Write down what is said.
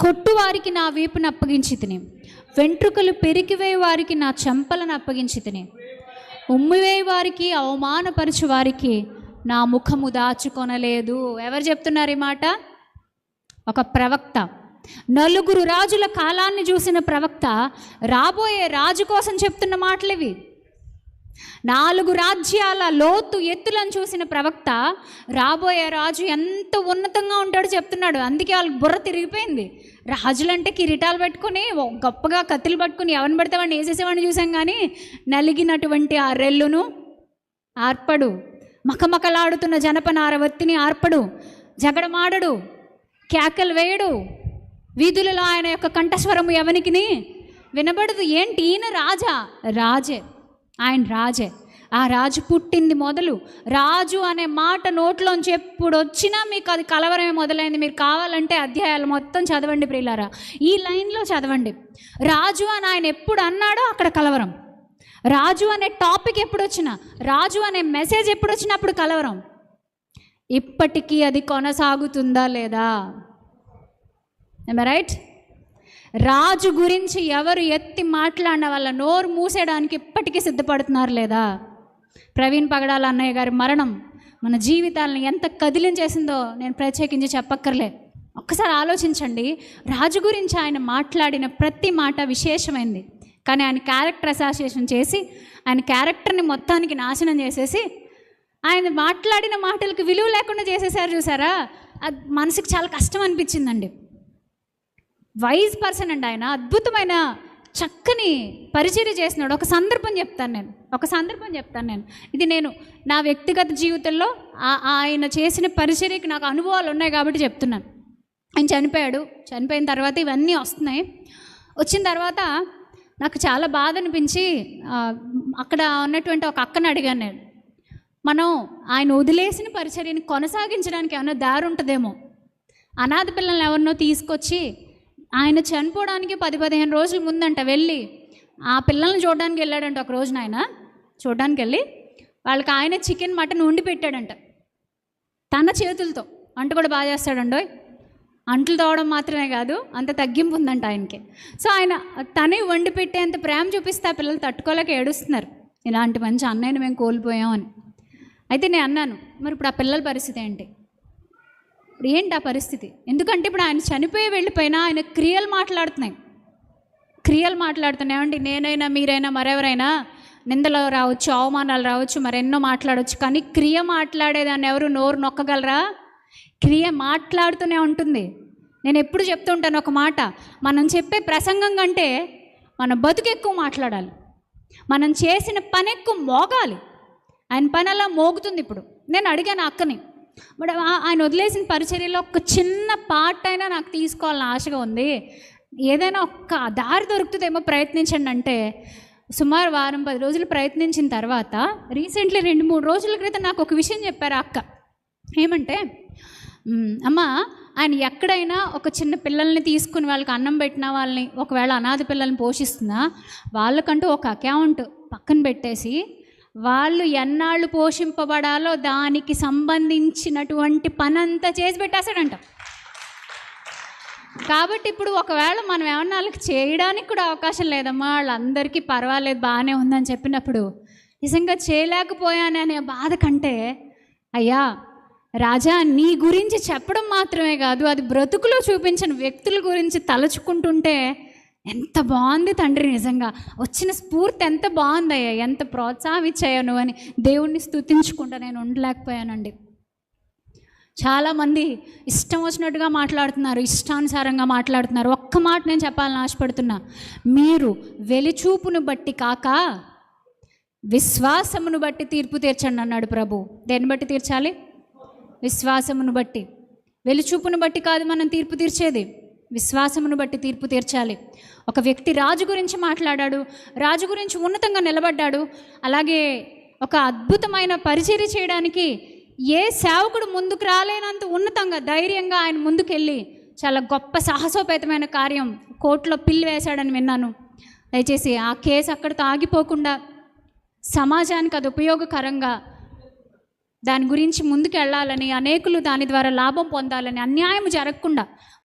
కొట్టువారికి నా వీపును అప్పగించి తిని వెంట్రుకలు పెరికివేయి వారికి నా చెంపలను అప్పగించి తిని ఉమ్మివేయి వారికి అవమానపరచు వారికి నా ముఖము దాచుకొనలేదు. ఎవరు చెప్తున్నారు ఈ మాట? ఒక ప్రవక్త. నలుగురు రాజుల కాలాన్ని చూసిన ప్రవక్త రాబోయే రాజు కోసం చెప్తున్న మాటలు ఇవి నాలుగు రాజ్యాల లోతు ఎత్తులను చూసిన ప్రవక్త రాబోయే రాజు ఎంత ఉన్నతంగా ఉంటాడో చెప్తున్నాడు. అందుకే వాళ్ళకి బుర్ర తిరిగిపోయింది. రాజులంటే కిరీటాలు పెట్టుకుని గొప్పగా కత్తులు పట్టుకుని ఎవరిని పడితే వాడిని వేసేసేవాడిని చూసాం కానీ నలిగినటువంటి ఆ రెల్లును ఆర్పడు. మకమకలాడుతున్న జనపనార వత్తిని ఆర్పడు. జగడమాడడు. కేకలు వేయడు. వీధులలో ఆయన యొక్క కంఠస్వరము ఎవనికిని వినబడదు. ఏంటి? ఈయన రాజా? రాజే. ఆయన రాజే. ఆ రాజు పుట్టింది మొదలు. రాజు అనే మాట నోట్లోంచి ఎప్పుడు వచ్చినా మీకు అది కలవరమే మొదలైంది. మీరు కావాలంటే అధ్యాయాలు మొత్తం చదవండి ప్రియులారా. ఈ లైన్లో చదవండి. రాజు అని ఆయన ఎప్పుడు అన్నాడో అక్కడ కలవరం. రాజు అనే టాపిక్ ఎప్పుడు వచ్చినా రాజు అనే మెసేజ్ ఎప్పుడు వచ్చినా అప్పుడు కలవరం. ఇప్పటికీ అది కొనసాగుతుందా లేదా? రైట్ రాజు గురించి ఎవరు ఎత్తి మాట్లాడిన వాళ్ళ నోరు మూసేయడానికి ఇప్పటికీ సిద్ధపడుతున్నారు లేదా? ప్రవీణ్ పగడాల అన్నయ్య గారి మరణం మన జీవితాలను ఎంత కదిలించేసిందో నేను ప్రత్యేకించి చెప్పక్కర్లే. ఒక్కసారి ఆలోచించండి రాజు గురించి ఆయన మాట్లాడిన ప్రతి మాట విశేషమైంది. కానీ ఆయన క్యారెక్టర్ అసోసియేషన్ చేసి ఆయన క్యారెక్టర్ని మొత్తానికి నాశనం చేసేసి ఆయన మాట్లాడిన మాటలకు విలువ లేకుండా చేసేసారు చూసారా? అది మనసుకి చాలా కష్టం అనిపించిందండి. వైజ్ పర్సన్ అండి ఆయన. అద్భుతమైన చక్కని పరిచర్య చేసినాడు ఒక సందర్భం చెప్తాను నేను. ఒక సందర్భం చెప్తాను నేను. ఇది నేను నా వ్యక్తిగత జీవితంలో ఆ- ఆయన చేసిన పరిచర్యకి నాకు అనుభవాలు ఉన్నాయి కాబట్టి చెప్తున్నాను. ఆయన చనిపోయాడు. చనిపోయిన తర్వాత ఇవన్నీ వస్తున్నాయి. వచ్చిన తర్వాత నాకు చాలా బాధ అనిపించి అక్కడ ఉన్నటువంటి ఒక అక్కని అడిగాను నేను. మనం ఆయన వదిలేసిన పరిచర్యని కొనసాగించడానికి ఏమైనా దారి ఉంటుందేమో? అనాథ పిల్లల్ని ఎవరినో తీసుకొచ్చి ఆయన చనిపోవడానికి పది పదిహేను రోజుల ముందంట వెళ్ళి ఆ పిల్లల్ని చూడడానికి వెళ్ళాడంట ఒక రోజున ఆయన. చూడడానికి వెళ్ళి వాళ్ళకి ఆయన చికెన్ మటన్ వండి పెట్టాడంట. తన చేతులతో. అంటు కూడా బాగా చేస్తాడండోయ్ అంట్లు తోవడం మాత్రమే కాదు అంత తగ్గింపు ఉందంట ఆయనకి. సో ఆయన తనే వండి పెట్టేంత ప్రేమ చూపిస్తే ఆ పిల్లలు తట్టుకోలేక ఏడుస్తున్నారు. ఇలాంటి మంచి అన్నయ్యని మేము కోల్పోయామని అయితే నేను అన్నాను మరి ఇప్పుడు ఆ పిల్లల పరిస్థితి ఏంటి? ఇప్పుడు ఏంటి ఆ పరిస్థితి? ఎందుకంటే ఇప్పుడు ఆయన చనిపోయి వెళ్ళిపోయినా ఆయన క్రియలు మాట్లాడుతున్నాయి. క్రియలు మాట్లాడుతున్నాయి. నేనైనా మీరైనా మరెవరైనా నిందలు రావచ్చు అవమానాలు రావచ్చు మరెన్నో మాట్లాడవచ్చు కానీ క్రియ మాట్లాడేదాన్ని ఎవరు నోరు నొక్కగలరా? క్రియ మాట్లాడుతూనే ఉంటుంది. నేను ఎప్పుడు చెప్తూ ఉంటాను ఒక మాట. మనం చెప్పే ప్రసంగం కంటే మన బతుకు ఎక్కువ మాట్లాడాలి. మనం చేసిన పని ఎక్కువ మోగాలి. ఆయన పని అలా మోగుతుంది ఇప్పుడు. నేను అడిగాను అక్కని. బట్ ఆయన వదిలేసిన పరిచర్యలో ఒక చిన్న పార్ట్ అయినా నాకు తీసుకోవాలని ఆశగా ఉంది. ఏదైనా ఒక్క దారి దొరుకుతుందేమో ప్రయత్నించండి అంటే సుమారు వారం పది రోజులు ప్రయత్నించిన తర్వాత రీసెంట్లీ రెండు మూడు రోజుల క్రితం నాకు ఒక విషయం చెప్పారు అక్క. ఏమంటే అమ్మ ఆయన ఎక్కడైనా ఒక చిన్న పిల్లల్ని తీసుకుని వాళ్ళకి అన్నం పెట్టిన వాళ్ళని ఒకవేళ అనాథ పిల్లల్ని పోషిస్తున్నా వాళ్ళకంటూ ఒక అకౌంట్ పక్కన పెట్టేసి వాళ్ళు ఎన్నాళ్ళు పోషింపబడాలో దానికి సంబంధించినటువంటి పని అంతా చేసి పెట్టేశాడంట కాబట్టి ఇప్పుడు ఒకవేళ మనం ఏమన్నా వాళ్ళకి చేయడానికి కూడా అవకాశం లేదమ్మా వాళ్ళందరికీ పర్వాలేదు బాగానే ఉందని చెప్పినప్పుడు నిజంగా చేయలేకపోయాననే బాధ కంటే అయ్యా రాజా నీ గురించి చెప్పడం మాత్రమే కాదు అది బ్రతుకులో చూపించిన వ్యక్తుల గురించి తలుచుకుంటుంటే ఎంత బాగుంది తండ్రి నిజంగా. వచ్చిన స్ఫూర్తి ఎంత బాగుందయ్యా. ఎంత ప్రోత్సాహం ఇచ్చాయో నువ్వు అని దేవుణ్ణి స్తుతించుకుంటా నేను ఉండలేకపోయానండి. చాలామంది ఇష్టం వచ్చినట్టుగా మాట్లాడుతున్నారు ఇష్టానుసారంగా మాట్లాడుతున్నారు. ఒక్క మాట నేను చెప్పాలని ఆశపడుతున్నా. మీరు వెలిచూపును బట్టి కాక విశ్వాసమును బట్టి తీర్పు తీర్చండి అన్నాడు ప్రభు. దేన్ని బట్టి తీర్చాలి? విశ్వాసమును బట్టి. వెలిచూపును బట్టి కాదు మనం తీర్పు తీర్చేది. విశ్వాసమును బట్టి తీర్పు తీర్చాలి. ఒక వ్యక్తి రాజు గురించి మాట్లాడాడు రాజు గురించి ఉన్నతంగా నిలబడ్డాడు అలాగే ఒక అద్భుతమైన పరిచర్య చేయడానికి ఏ సేవకుడు ముందుకు రాలేనంత ఉన్నతంగా ధైర్యంగా ఆయన ముందుకెళ్ళి చాలా గొప్ప సాహసోపేతమైన కార్యం కోర్టులో పిల్లి వేశాడని విన్నాను. దయచేసి ఆ కేసు అక్కడితో ఆగిపోకుండా సమాజానికి అది ఉపయోగకరంగా దాని గురించి ముందుకెళ్ళాలని అనేకులు దాని ద్వారా లాభం పొందాలని అన్యాయం జరగకుండా